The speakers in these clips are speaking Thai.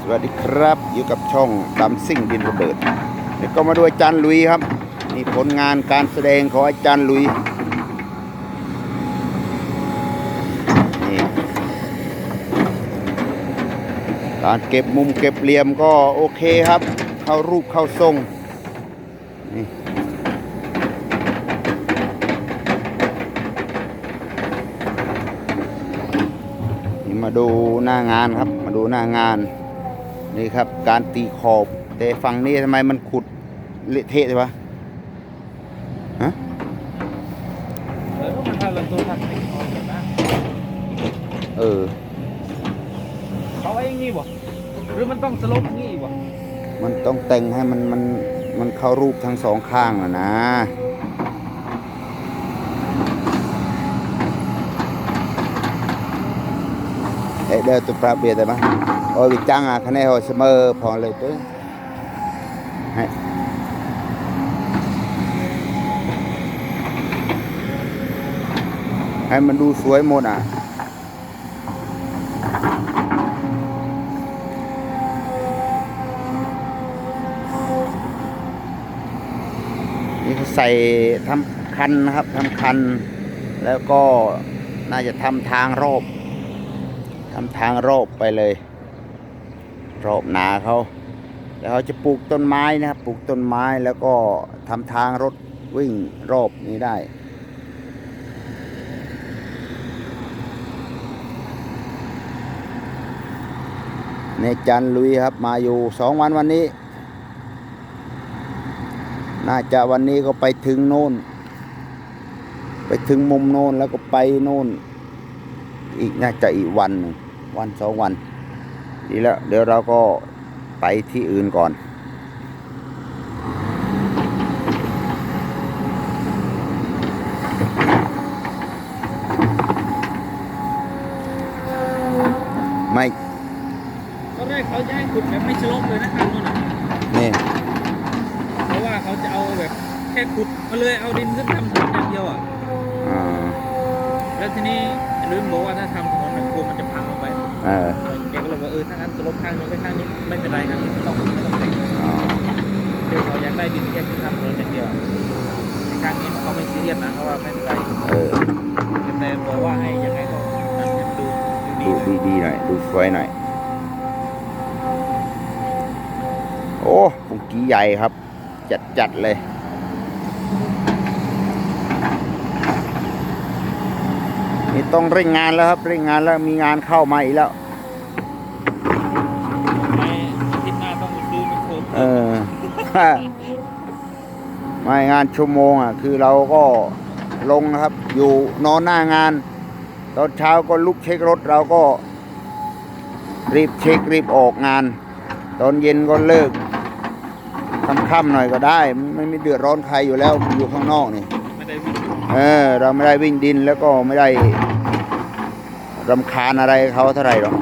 สวัสดีครับ อยู่กับช่องดำซิ่งดินระเบิดเดี๋ยวก็มาดูอาจารย์ลุยครับ นี่ผลงานการแสดงของอาจารย์ลุยนี่การเก็บมุมเก็บเหลี่ยมก็โอเคครับ เข้ารูปเข้าทรงนี่นี่มาดูหน้างานครับ มาดูหน้างาน นี่ครับ การตีขอบ แต่ฝั่งนี้ทำไมมันขุดเละเทะใช่ปะฮะเออมันทำลำตัวทำเป็นคนแบบนะเออเขาไว้อย่างงี้บ่หรือมันต้องสลบอย่างงี้บ่มันต้องแต่งให้มันมันมันเข้ารูปทั้งสองข้างอะนะ เดี๋ยวตัวปราเบียดได้ไหมโอ้ยวิจังอะคะแนนเสมอพอเลยตัวให้ให้มันดูสวยหมดอะนี่ใส่ทำคันนะครับทำคัน แล้วก็น่าจะทำทางรอบ ทำทางรอบไปเลย รอบนาเขาแล้วเขาจะปลูกต้นไม้นะครับปลูกต้นไม้แล้วก็ทำทางรถวิ่งรอบนี้ได้ในจันลุยครับมาอยู่สองวันวันนี้ น่าจะวันนี้ก็ไปถึงโน่น ไปถึงมุมโน่นแล้วก็ไปโน่น อีกน่าจะอีกวันหนึ่งวันสองวันดีแล้วเดี๋ยวเราก็ไปที่อื่นก่อนไม่ตอนแรกเขาจะให้ขุดแบบไม่สลบเลยนะทางโน้นน่ะนี่เพราะว่าเขาจะเอาแบบแค่ขุดมาเลยเอาดินขึ้นทำถนนอย่างเดียวอะอ่าแล้วทีนี้ ลืมบอกว่าถ้าทำถนนมันกลัวมันจะพังลงไปเออแกก็เลยบอกเออถ้างั้นสลบข้างนึงไปข้างนี้ไม่เป็นไรครับไม่ต้องไม่ต้องแต่งอ๋อเดี๋ยวเขาอยากได้ดินแค่ขึ้นทำถนนอย่างเดียวในข้างนี้เขาไม่ซีเรียสนะเพราะว่าไม่เป็นไรเออแต่บอกว่าให้ยังไงก็ทำให้มันดูดูดีดูเลยดีๆหน่อยดูสวยหน่อยโอ้ปุกกี้ใหญ่ครับ จัดจัดๆเลย นี่ต้องเร่งงานแล้วครับเร่งงานแล้วมีงานเข้ามาอีกแล้วไม่อาทิตย์หน้าต้องดูมันโคมเออไม่งานชั่วโมงอะ คือเราก็ลงนะครับ อยู่นอนหน้างาน ตอนเช้าก็ลุกเช็ครถเราก็ รีบเช็ครีบออกงาน ตอนเย็นก็เลิกค่ำๆหน่อยก็ได้ ไม่ไม่เดือดร้อนใครอยู่แล้วอยู่ข้างนอกนี่ไม่ได้วิ่ง เออเราไม่ได้วิ่งดินแล้วก็ไม่ได้รำคาญอะไรเขาเท่าไหร่หรอก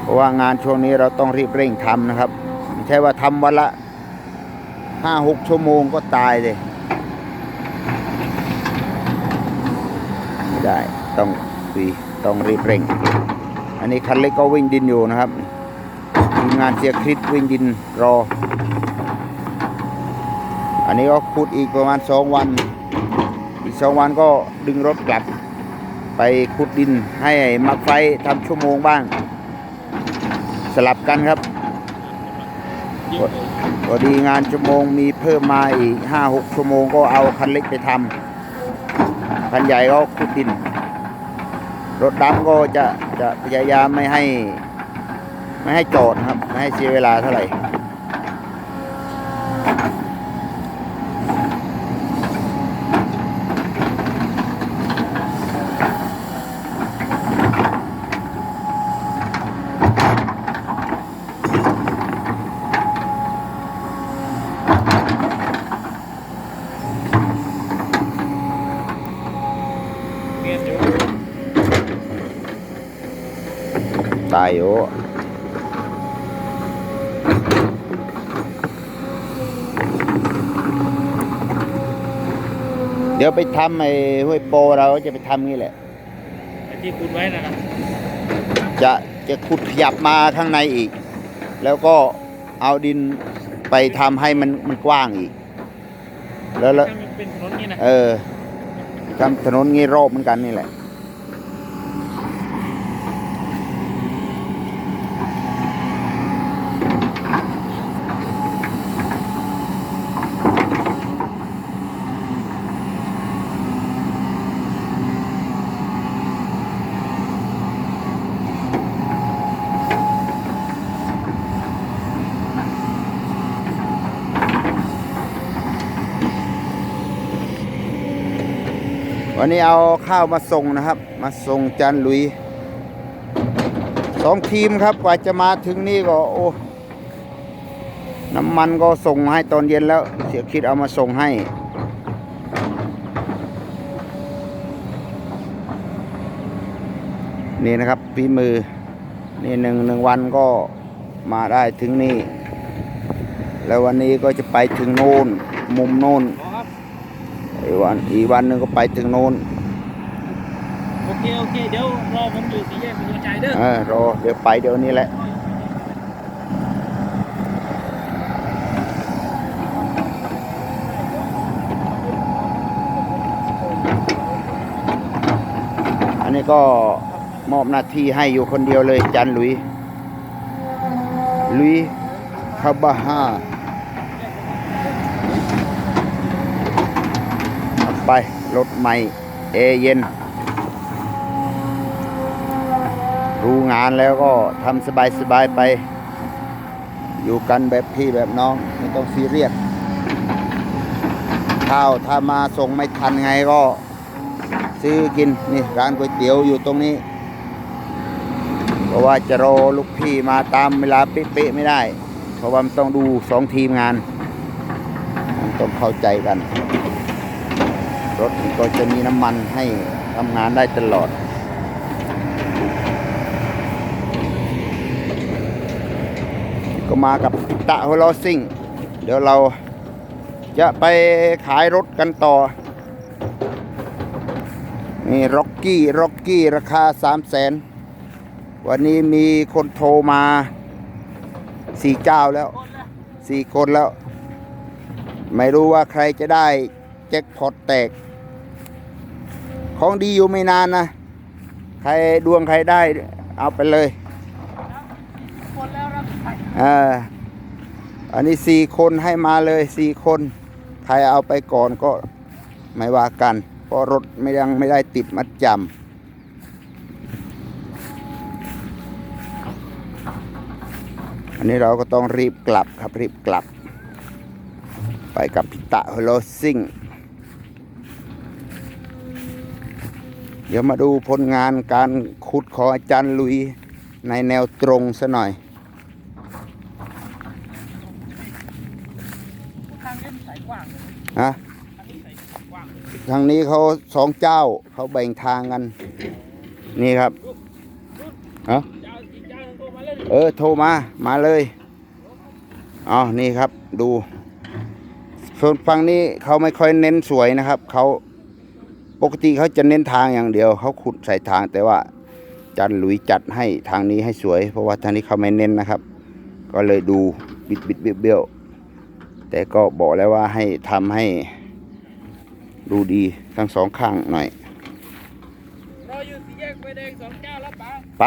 เพราะว่างานช่วงนี้เราต้องรีบเร่งทำนะครับ ไม่ใช่ว่าทำวันละห้าหกชั่วโมงก็ตายเลยไม่ได้ต้องวีต้องรีบเร่ง อันนี้คันเล็กก็วิ่งดินอยู่นะครับทีมงานเสียคริสวิ่งดินรอ อันนี้ก็ขุดอีกประมาณสองวัน อีกสองวันก็ดึงรถกลับ ไปขุดดินให้มักไฟทำชั่วโมงบ้าง สลับกันครับพอดีงานชั่วโมงมีเพิ่มมาอีกห้าหกชั่วโมงก็เอาคันเล็กไปทำคันใหญ่ก็ขุดดิน รถดำก็จะจะพยายามไม่ให้ ไม่ให้จอดครับ ไม่ให้เสียเวลาเท่าไหร่ายอยู่เดี๋ยวไปทำไอ้ห้วยโปเราจะไปทำงี้แหละ ไอ้ที่คุณไว้นะนะจะจะขุดขยับมาข้างในอีก แล้วก็เอาดินไปทำให้มันมันกว้างอีก แล้วแล้วถ้ามันเป็นถนนนี่นะ เออทำถนนงี้รอบเหมือนกันนี่แหละ วันนี้เอาข้าวมาส่งนะครับ มาส่งจันลุยสองทีมครับกว่าจะมาถึงนี่ก็โอ้น้ำมันก็ส่งมาให้ตอนเย็นแล้ว เสียคิดเอามาส่งให้ นี่นะครับฝีมือ นี่หนึ่งหนึ่งวันก็มาได้ถึงนี่ แล้ววันนี้ก็จะไปถึงโน่น มุมโน่น วันอีกวันหนึ่งก็ไปถึงโน้นโอเคโอเคเดี๋ยวรอผมอยู่สี่แยกเป็นตัวใจเด้อเออรอเดี๋ยวไปเดี๋ยวนี้แหละอันนี้ก็มอบหน้าที่ให้อยู่คนเดียวเลยจันหลุยลุยคาบาฮาเอา ไปรถใหม่เอเย็น รู้งานแล้วก็ทำสบายๆไป อยู่กันแบบพี่แบบน้อง ไม่ต้องซีเรียสข้าวถ้ามาส่งไม่ทันไงก็ ซื้อกิน นี่ร้านก๋วยเตี๋ยวอยู่ตรงนี้เพราะว่าจะรอลูกพี่มาตามเวลาเป๊ะๆไม่ได้ เพราะว่ามันต้องดูสองทีมงานมันต้องเข้าใจกัน รถก็จะมีน้ำมันให้ทำงานได้ตลอด ก็มากับตะฮอลซิ่ง เดี๋ยวเราจะไปขายรถกันต่อ นี่ร็อกกี้ร็อกกี้ราคา3 0 0แสนวันนี้มีคนโทรมาสี่เจ้าแล้วสี่คนแล้ว ไม่รู้ว่าใครจะได้แจ็คพอตแตก ของดีอยู่ไม่นานนะ ใครดวงใครได้เอาไปเลยคนแล้วรับไปอ่าอันนี้สี่คนให้มาเลยสี่คน ใครเอาไปก่อนก็ไม่ว่ากัน เพราะรถไม่ยังไม่ได้ติดมัดจำอันนี้เราก็ต้องรีบกลับครับรีบกลับ ไปกับพิตะฮโลซิ่ง เดี๋ยวมาดูผลงานการขุดของอาจารย์ลุยในแนวตรงซะหน่อยทางนี้เลยฮะ ทางนี้เขาสองเจ้าเขาแบ่งทางกัน นี่ครับเอาเจ้าอีกเจ้าหนึงโทรมาเลยเอโทรมา มาเลยเอนี่ครับ ดู ส่วนฝั่งนี้เขาไม่ค่อยเน้นสวยนะครับ เขา ปกติเขาจะเน้นทางอย่างเดียว เขาขุดใส่ทางแต่ว่าจันหลุยจัดให้ทางนี้ให้สวย เพราะว่าทางนี้เขาไม่เน้นนะครับ ก็เลยดูบิดบิดเบี้ยวเบี้ยวแต่ก็บอกแล้วว่าให้ทำให้ดูดีทั้งสองข้างหน่อยรออยู่สี่แยกไฟแดงสองเจ้าแล้วป๋าไป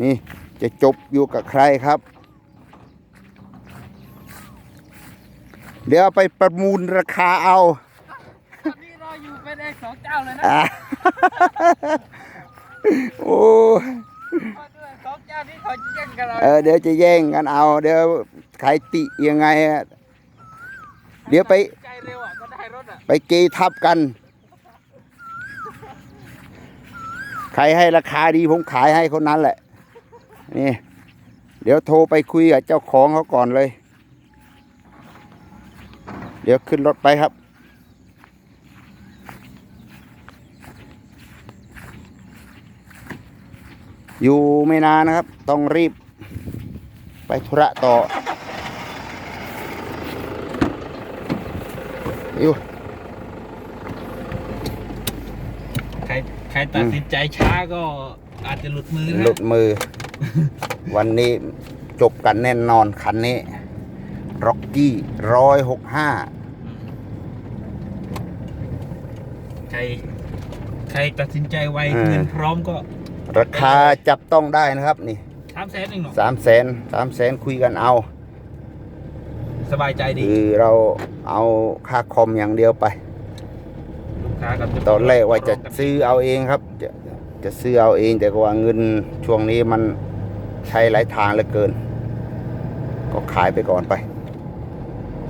นี่จะจบอยู่กับใครครับ เดี๋ยวเอาไปประมูลราคาเอาตอน นี้รออยู่ไฟแดงสองเจ้าเลยนะอะโอ้รอด้วยสองเจ้านี้เขาจะแย่งกันเราเออเดี๋ยวจะแย่งกันเอา เดี๋ยวใครติยังไงอะเดี๋ยวไปใจเร็วอะก็ได้รถอะไปเกยทับกัน ใครให้ราคาดีผมขายให้คนนั้นแหละ นี่ เดี๋ยวโทรไปคุยกับเจ้าของเขาก่อนเลย เดี๋ยวขึ้นรถไปครับ อยู่ไม่นานนะครับ ต้องรีบ ไปธุระต่ออยู่ใครใครตัดสินใจช้าก็อาจจะหลุดมือนะหลุดมือ วันนี้จบกันแน่นอนคันนี้ร็อกกี้ร้อยหกห้าใครใครตัดสินใจไวเงินพร้อมก็ ราคาจับต้องได้นะครับนี่สามแสนเองเนาะสามแสนสามแสนคุยกันเอา สบายใจดีคือเราเอาค่าคอมอย่างเดียวไป ลูกค้ากับเจ้าขงตอนแรกว่าจะรกันซื้อเอาเองครับ จะจะซื้อเอาเองแต่ก็ว่าเงินช่วงนี้มันใช้หลายทางเหลือเกิน ก็ขายไปก่อนไป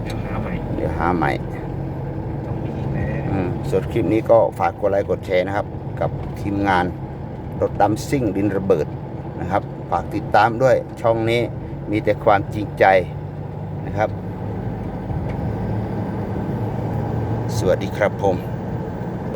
เดี๋ยวหาใหม่เดี๋ยวหาใหม่ ต้องมีอีกแล้ว อืมส่วนคลิปนี้ก็ฝากกดไลค์กดแชร์นะครับ กับทีมงาน รถดำซิ่งดินระเบิดนะครับฝากติดตามด้วยช่องนี้มีแต่ความจริงใจนะครับ สวัสดีครับผม